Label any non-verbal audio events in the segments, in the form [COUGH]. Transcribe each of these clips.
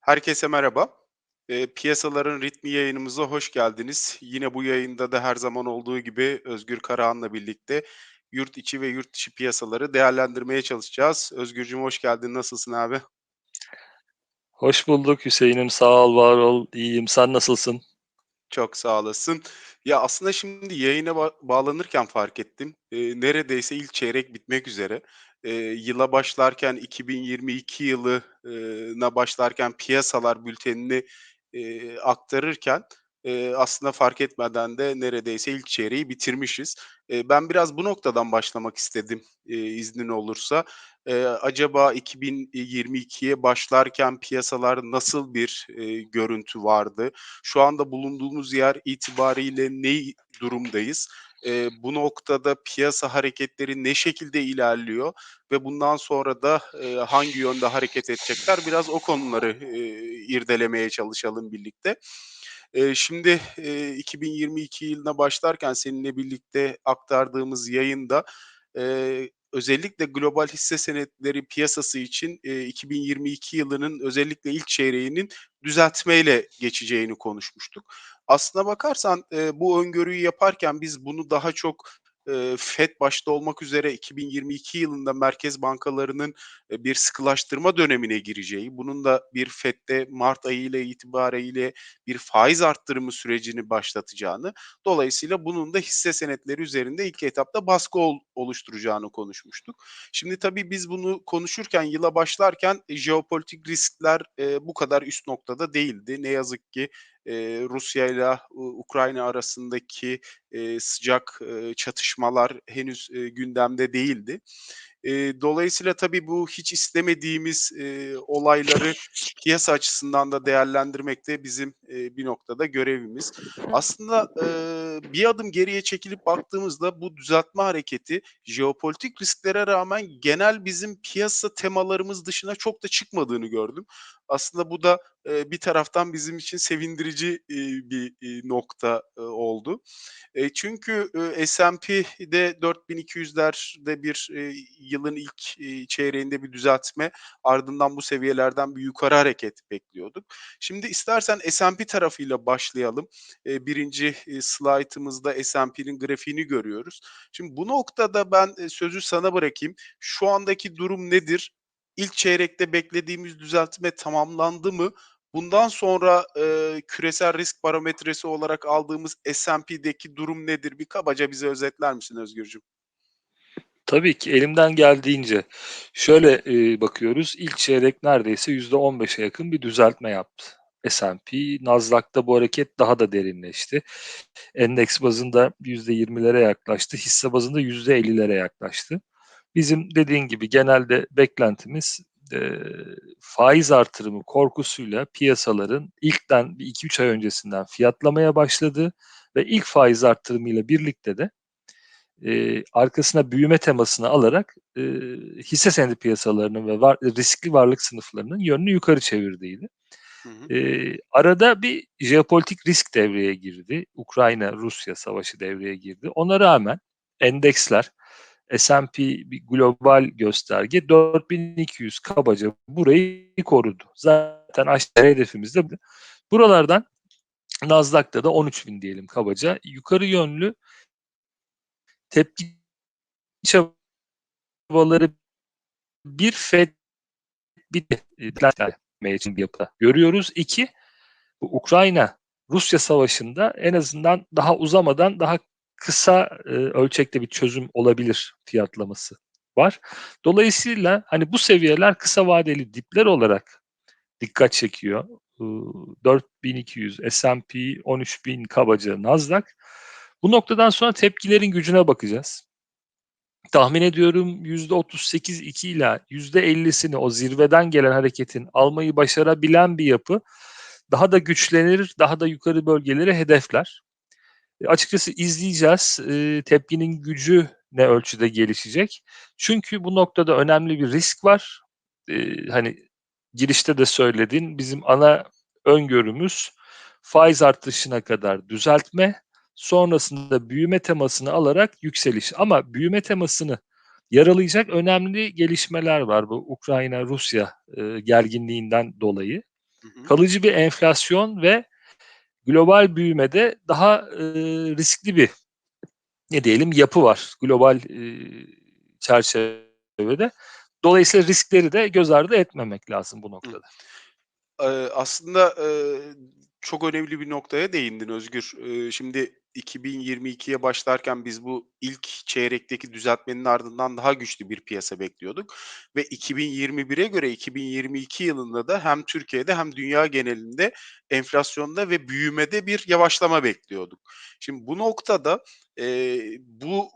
Herkese merhaba. Eee, Piyasaların Ritmi yayınımıza hoş geldiniz. Yine bu yayında da her zaman olduğu gibi Özgür Karahan'la birlikte yurt içi ve yurt dışı piyasaları değerlendirmeye çalışacağız. Özgürcüğüm hoş geldin. Nasılsın abi? Hoş bulduk Hüseyin'im. Sağ ol, var ol. İyiyim. Sen nasılsın? Çok sağ olasın. Ya, aslında şimdi yayına ba bağlanırken fark ettim. Eee, neredeyse ilk çeyrek bitmek üzere. Eee, yıla başlarken 2022 yılı başlarken piyasalar bültenini, eee, aktarırken, eee, aslında fark etmeden de neredeyse ilk çeyreği bitirmişiz. Eee, ben biraz bu noktadan başlamak istedim, eee, iznin olursa. Eee, acaba 2022'ye başlarken piyasalar nasıl bir, eee, görüntü vardı? Şu anda bulunduğumuz yer itibariyle ne durumdayız? Eee, bu noktada piyasa hareketleri ne şekilde ilerliyor ve bundan sonra da, eee, hangi yönde hareket edecekler? Biraz o konuları, eee, irdelemeye çalışalım birlikte. Eee, şimdi, eee, 2022 yılına başlarken seninle birlikte aktardığımız yayında, eee, özellikle global hisse senetleri piyasası için, eee, 2022 yılının özellikle ilk çeyreğinin düzeltmeyle geçeceğini konuşmuştuk. Aslına bakarsan, eee, bu öngörüyü yaparken biz bunu daha çok, FED başta olmak üzere 2022 yılında merkez bankalarının, bir sıkılaştırma dönemine gireceği, bunun da bir FED'de mart ayı ile itibariyle bir faiz arttırımı sürecini başlatacağını, dolayısıyla bunun da hisse senetleri üzerinde ilk etapta baskı ol oluşturacağını konuşmuştuk. Şimdi tabii biz bunu konuşurken, yıla başlarken jeopolitik riskler, eee, bu kadar üst noktada değildi. Ne yazık ki, eee, Rusya'yla U Ukrayna arasındaki, eee, sıcak, eee, çatışmalar henüz, eee, gündemde değildi. Eee, dolayısıyla tabii bu hiç istemediğimiz, eee, olayları piyasa açısından da değerlendirmek de bizim, eee, bir noktada görevimiz. Aslında, eee, bir adım geriye çekilip baktığımızda bu düzeltme hareketi jeopolitik risklere rağmen genel bizim piyasa temalarımız dışına çok da çıkmadığını gördüm. Aslında bu da, eee, bir taraftan bizim için sevindirici, iii, bir, iii, nokta, ııı, oldu. Eee, çünkü, ııı, S&P'de 4200'lerde bir, eee, yılın ilk, iii, çeyreğinde bir düzeltme, ardından bu seviyelerden bir yukarı hareket bekliyorduk. Şimdi istersen S&P tarafıyla başlayalım. Eee, 1'inci, iii, slaytımızda S&P'nin grafiğini görüyoruz. Şimdi bu noktada ben, eee, sözü sana bırakayım. Şu andaki durum nedir? İlk çeyrekte beklediğimiz düzeltme tamamlandı mı? Bundan sonra, eee, küresel risk barometresi olarak aldığımız S&P'deki durum nedir? Bir kabaca bize özetler misin Özgürcüğüm? Tabii ki, elimden geldiğince. Şöyle, eee, bakıyoruz, ilk çeyrek neredeyse %15'e yakın bir düzeltme yaptı S&P. Nasdaq'ta bu hareket daha da derinleşti. Endeks bazında %20'lere yaklaştı, hisse bazında %50'lere yaklaştı. Bizim dediğin gibi genelde beklentimiz, eee, faiz artırımı korkusuyla piyasaların ilkten bir 2-3 ay öncesinden fiyatlamaya başladığı ve ilk faiz artırımıyla birlikte de, eee, arkasına büyüme temasını alarak, eee, hisse senedi piyasalarının ve var riskli varlık sınıflarının yönünü yukarı çevirdiğiydi. Hı hı. Eee, arada bir jeopolitik risk devreye girdi. Ukrayna-Rusya savaşı devreye girdi. Ona rağmen endeksler, S&P bir global gösterge 4200 kabaca burayı korudu. Zaten aşağı hedefimiz de bu. Buralardan Nasdaq'ta da 13.000 diyelim kabaca yukarı yönlü tepki çabaları bir FED bir de için bir yapıda görüyoruz. 2 bu Ukrayna-Rusya savaşında en azından daha uzamadan daha kısa, eee, ölçekte bir çözüm olabilir fiyatlaması var. Dolayısıyla, hani, bu seviyeler kısa vadeli dipler olarak dikkat çekiyor. Iıı, 4200 S&P, 13.000 kabaca Nasdaq. Bu noktadan sonra tepkilerin gücüne bakacağız. Tahmin ediyorum %38-2 ila %50'sini o zirveden gelen hareketin almayı başarabilen bir yapı daha da güçlenir, daha da yukarı bölgeleri hedefler. E, açıkçası izleyeceğiz. Eee, tepkinin gücü ne ölçüde gelişecek? Çünkü bu noktada önemli bir risk var. Eee, hani, girişte de söyledin, bizim ana öngörümüz faiz artışına kadar düzeltme, sonrasında büyüme temasını alarak yükseliş. Ama büyüme temasını yaralayacak önemli gelişmeler var bu Ukrayna-Rusya e, gerginliğinden dolayı. Hı hı. Kalıcı bir enflasyon ve global büyümede daha e, riskli bir ne diyelim yapı var global e, çerçevede. Dolayısıyla riskleri de göz ardı etmemek lazım bu noktada. Aslında, çok önemli bir noktaya değindin Özgür. Şimdi 2022'ye başlarken biz bu ilk çeyrekteki düzeltmenin ardından daha güçlü bir piyasa bekliyorduk ve 2021'e göre 2022 yılında da hem Türkiye'de hem dünya genelinde enflasyonda ve büyümede bir yavaşlama bekliyorduk. Şimdi bu noktada, eee, bu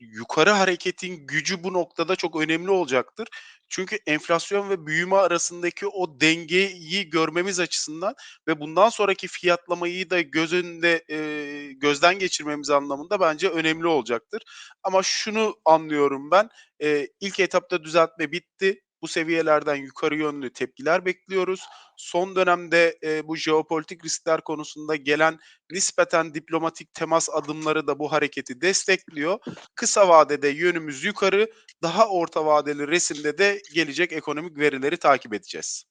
yukarı hareketin gücü bu noktada çok önemli olacaktır. Çünkü enflasyon ve büyüme arasındaki o dengeyi görmemiz açısından ve bundan sonraki fiyatlamayı da göz önünde, eee, gözden geçirmemiz anlamında bence önemli olacaktır. Ama şunu anlıyorum ben, eee, ilk etapta düzeltme bitti. Bu seviyelerden yukarı yönlü tepkiler bekliyoruz. Son dönemde, eee, bu jeopolitik riskler konusunda gelen nispeten diplomatik temas adımları da bu hareketi destekliyor. Kısa vadede yönümüz yukarı, daha orta vadeli resimde de gelecek ekonomik verileri takip edeceğiz.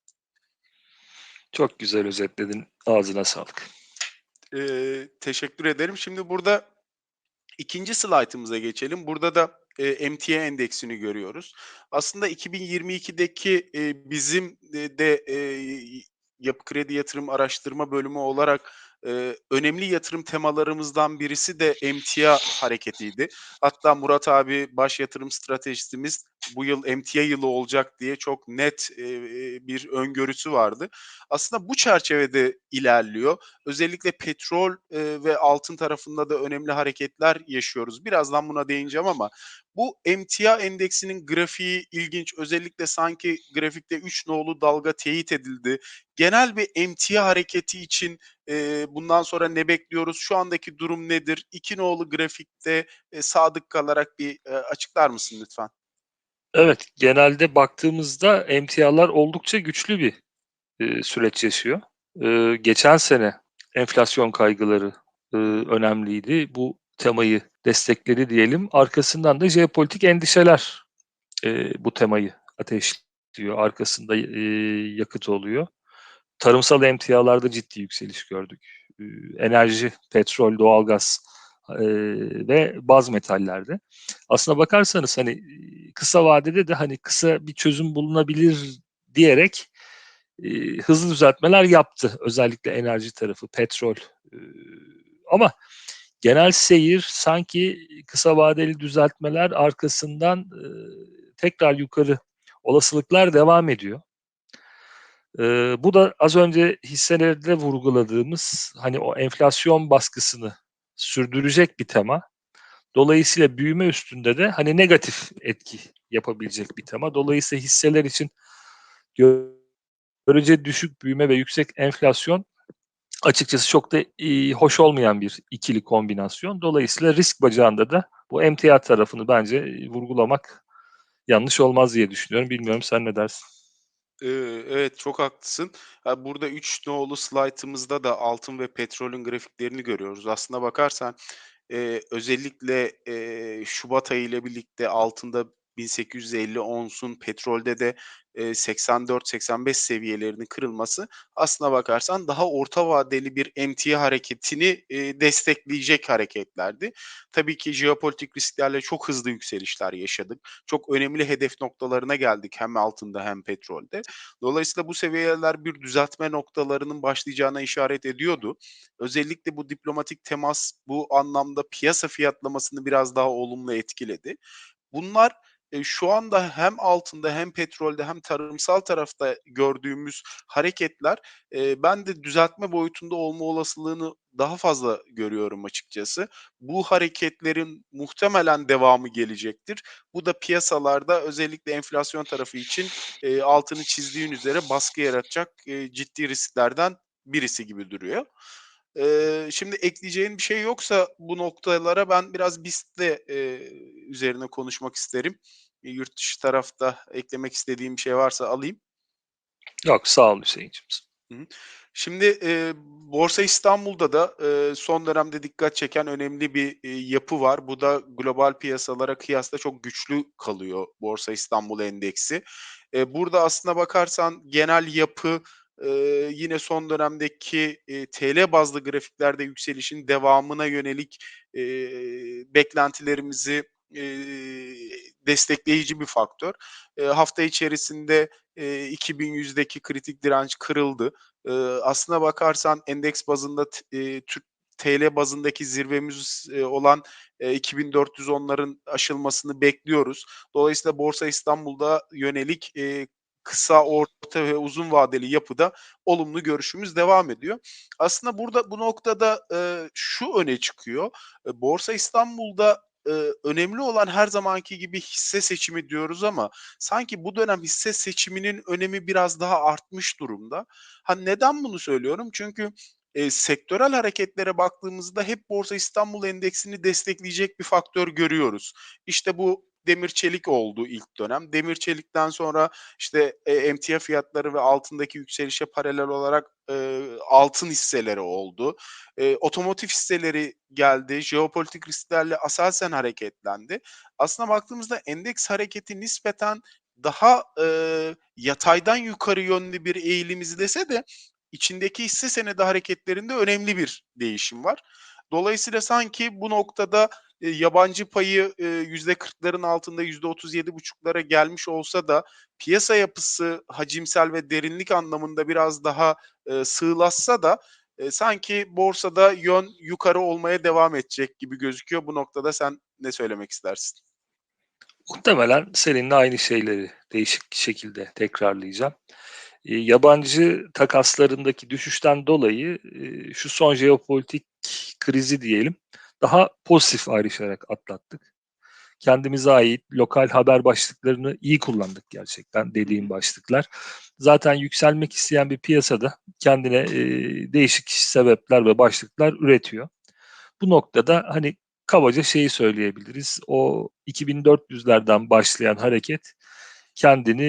Çok güzel özetledin. Ağzına sağlık. Eee, teşekkür ederim. Şimdi burada 2. slaytımıza geçelim. Burada da, eee, emtia endeksini görüyoruz. Aslında 2022'deki, eee, bizim, eee, de, eee, Yapı Kredi Yatırım Araştırma Bölümü olarak, eee, önemli yatırım temalarımızdan birisi de emtia hareketiydi. Hatta Murat abi, baş yatırım stratejistimiz, bu yıl emtia yılı olacak diye çok net, eee, bir öngörüsü vardı. Aslında bu çerçevede ilerliyor. Özellikle petrol, eee, ve altın tarafında da önemli hareketler yaşıyoruz. Birazdan buna değineceğim ama bu emtia endeksinin grafiği ilginç. Özellikle sanki grafikte 3 nolu dalga teyit edildi. Genel bir emtia hareketi için, eee, bundan sonra ne bekliyoruz? Şu andaki durum nedir? 2 nolu grafikte, eee, sadık kalarak bir, eee, açıklar mısın lütfen? Evet, genelde baktığımızda emtialar oldukça güçlü bir, eee, süreç yaşıyor. Eee, geçen sene enflasyon kaygıları, ııı, önemliydi. Bu temayı destekledi diyelim. Arkasından da jeopolitik endişeler, eee, bu temayı ateşliyor. Arkasında, eee, yakıt oluyor. Tarımsal emtialarda ciddi yükseliş gördük. Eee, enerji, petrol, doğalgaz, eee, ve baz metallerde. Aslına bakarsanız, hani, kısa vadede de, hani, kısa bir çözüm bulunabilir diyerek, eee, hızlı düzeltmeler yaptı. Özellikle enerji tarafı, petrol. Eee, ama genel seyir sanki kısa vadeli düzeltmeler arkasından, eee, tekrar yukarı olasılıklar devam ediyor. Eee, bu da az önce hisselerde vurguladığımız, hani, o enflasyon baskısını sürdürecek bir tema. Dolayısıyla büyüme üstünde de, hani, negatif etki yapabilecek bir tema. Dolayısıyla hisseler için görece düşük büyüme ve yüksek enflasyon açıkçası çok da, iii, hoş olmayan bir ikili kombinasyon. Dolayısıyla risk bacağında da bu emtia tarafını bence, eee, vurgulamak yanlış olmaz diye düşünüyorum. Bilmiyorum sen ne dersin? Evet, çok haklısın. Ha, burada 3 nolu slaytımızda da altın ve petrolün grafiklerini görüyoruz. Aslına bakarsan, özellikle, şubat ayı ile birlikte altında 1850 onsun, petrolde de, eee, 84-85 seviyelerinin kırılması aslına bakarsan daha orta vadeli bir emtia hareketini, destekleyecek hareketlerdi. Tabii ki jeopolitik risklerle çok hızlı yükselişler yaşadık. Çok önemli hedef noktalarına geldik hem altında hem petrolde. Dolayısıyla bu seviyeler bir düzeltme noktalarının başlayacağına işaret ediyordu. Özellikle bu diplomatik temas bu anlamda piyasa fiyatlamasını biraz daha olumlu etkiledi. Bunlar, eee, şu anda hem altında hem petrolde hem tarımsal tarafta gördüğümüz hareketler, eee, ben de düzeltme boyutunda olma olasılığını daha fazla görüyorum açıkçası. Bu hareketlerin muhtemelen devamı gelecektir. Bu da piyasalarda özellikle enflasyon tarafı için, eee, altını çizdiğin üzere baskı yaratacak, eee, ciddi risklerden birisi gibi duruyor. Eee, şimdi ekleyeceğin bir şey yoksa bu noktalara ben biraz BIST'le, eee, üzerine konuşmak isterim. Eee, yurt dışı tarafta eklemek istediğin bir şey varsa alayım. Yok, sağ ol hı. Şimdi, eee, Borsa İstanbul'da da, eee, son dönemde dikkat çeken önemli bir, eee, yapı var. Bu da global piyasalara kıyasla çok güçlü kalıyor Borsa İstanbul Endeksi. Eee, burada aslına bakarsan genel yapı, eee, yine son dönemdeki, eee, TL bazlı grafiklerde yükselişin devamına yönelik, eee, beklentilerimizi, eee, destekleyici bir faktör. Eee, hafta içerisinde, eee, 2100'deki kritik direnç kırıldı. Eee, aslına bakarsan endeks bazında Türk TL bazındaki zirvemiz, olan, eee, 2410'ların aşılmasını bekliyoruz. Dolayısıyla Borsa İstanbul'da yönelik, kısa, orta ve uzun vadeli yapıda olumlu görüşümüz devam ediyor. Aslında burada bu noktada, eee, şu öne çıkıyor. Eee, Borsa İstanbul'da, eee, önemli olan her zamanki gibi hisse seçimi diyoruz ama sanki bu dönem hisse seçiminin önemi biraz daha artmış durumda. Ha, neden bunu söylüyorum? Çünkü, eee, sektörel hareketlere baktığımızda hep Borsa İstanbul Endeksini destekleyecek bir faktör görüyoruz. İşte bu demir çelik oldu ilk dönem. Demir çelikten sonra, işte, eee, emtia fiyatları ve altındaki yükselişe paralel olarak, eee, altın hisseleri oldu. Eee, otomotiv hisseleri geldi. Jeopolitik risklerle Aselsan hareketlendi. Aslına baktığımızda endeks hareketi nispeten daha, eee, yataydan yukarı yönlü bir eğilim izlese de içindeki hisse senedi hareketlerinde önemli bir değişim var. Dolayısıyla sanki bu noktada, eee, yabancı payı, eee, %40'ların altında %37,5'lara gelmiş olsa da piyasa yapısı hacimsel ve derinlik anlamında biraz daha, eee, sığlaşsa da, eee, sanki borsada yön yukarı olmaya devam edecek gibi gözüküyor. Bu noktada sen ne söylemek istersin? Muhtemelen seninle aynı şeyleri değişik şekilde tekrarlayacağım. Eee, yabancı takaslarındaki düşüşten dolayı, şu son jeopolitik krizi diyelim, daha pozitif ayrışarak atlattık. Kendimize ait lokal haber başlıklarını iyi kullandık gerçekten dediğim başlıklar. Zaten yükselmek isteyen bir piyasada kendine, eee, değişik sebepler ve başlıklar üretiyor. Bu noktada, hani, kabaca şeyi söyleyebiliriz, o 2400'lerden başlayan hareket kendini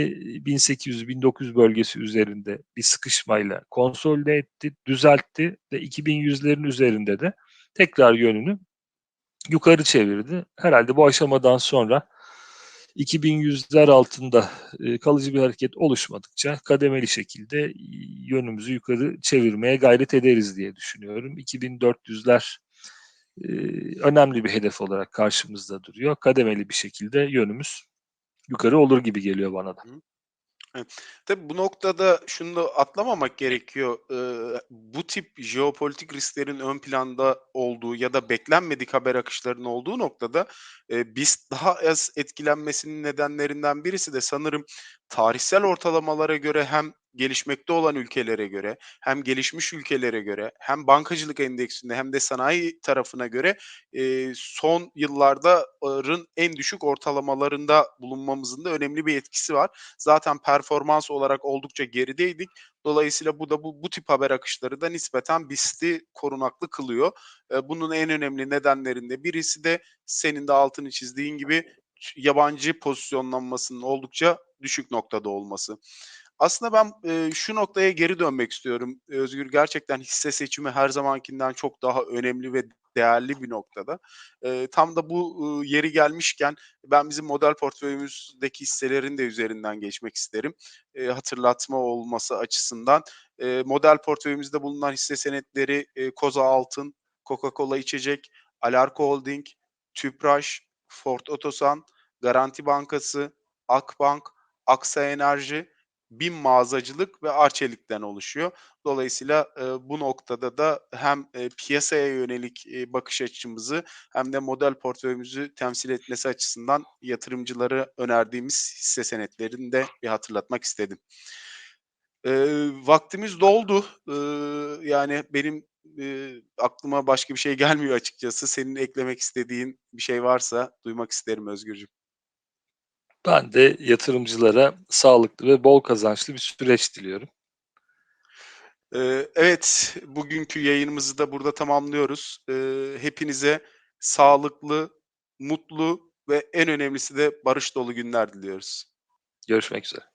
1800-1900 bölgesi üzerinde bir sıkışmayla konsolide etti, düzeltti ve 2100'lerin üzerinde de tekrar yönünü yukarı çevirdi. Herhâlde bu aşamadan sonra 2100'ler altında, eee, kalıcı bir hareket oluşmadıkça kademeli şekilde, yönümüzü yukarı çevirmeye gayret ederiz diye düşünüyorum. 2400'ler, eee, önemli bir hedef olarak karşımızda duruyor. Kademeli bir şekilde yönümüz yukarı olur gibi geliyor bana da. Tabii bu noktada şunu da atlamamak gerekiyor. Bu tip jeopolitik risklerin ön planda olduğu ya da beklenmedik haber akışlarının olduğu noktada, BIST daha az etkilenmesinin nedenlerinden birisi de sanırım tarihsel ortalamalara göre hem gelişmekte olan ülkelere göre hem gelişmiş ülkelere göre hem bankacılık endeksinde hem de sanayi tarafına göre, eee, son yıllarda ların en düşük ortalamalarında bulunmamızın da önemli bir etkisi var. Zaten performans olarak oldukça gerideydik. Dolayısıyla bu da bu bu tip haber akışları da nispeten BIST'i korunaklı kılıyor. Eee, bunun en önemli nedenlerinde birisi de senin de altını çizdiğin gibi yabancı pozisyonlanmasının oldukça düşük noktada olması. Aslında ben, eee, şu noktaya geri dönmek istiyorum. Özgür, gerçekten hisse seçimi her zamankinden çok daha önemli ve değerli bir noktada. Eee, tam da bu, ııı, yeri gelmişken ben bizim model portföyümüzdeki hisselerin de üzerinden geçmek isterim, eee, hatırlatma olması açısından. Eee, model portföyümüzde bulunan hisse senetleri, eee, Koza Altın, Coca-Cola İçecek, Alarko Holding, Tüpraş, Ford Otosan, Garanti Bankası, Akbank, Aksa Enerji, BİM Mağazacılık ve Arçelik'ten oluşuyor. Dolayısıyla, eee, bu noktada da hem, eee, piyasaya yönelik, eee, bakış açımızı hem de model portföyümüzü temsil etmesi açısından yatırımcılara önerdiğimiz hisse senetlerini de bir hatırlatmak istedim. Eee, vaktimiz doldu. Iıı, yani benim, eee, aklıma başka bir şey [LAUGHS] gelmiyor açıkçası. Senin eklemek istediğin bir şey varsa duymak isterim Özgürcüm. Ben de yatırımcılara sağlıklı ve bol kazançlı bir süreç diliyorum. Eee, evet, bugünkü yayınımızı da burada tamamlıyoruz. Eee, hepinize sağlıklı, mutlu ve en önemlisi de barış dolu günler diliyoruz. Görüşmek üzere.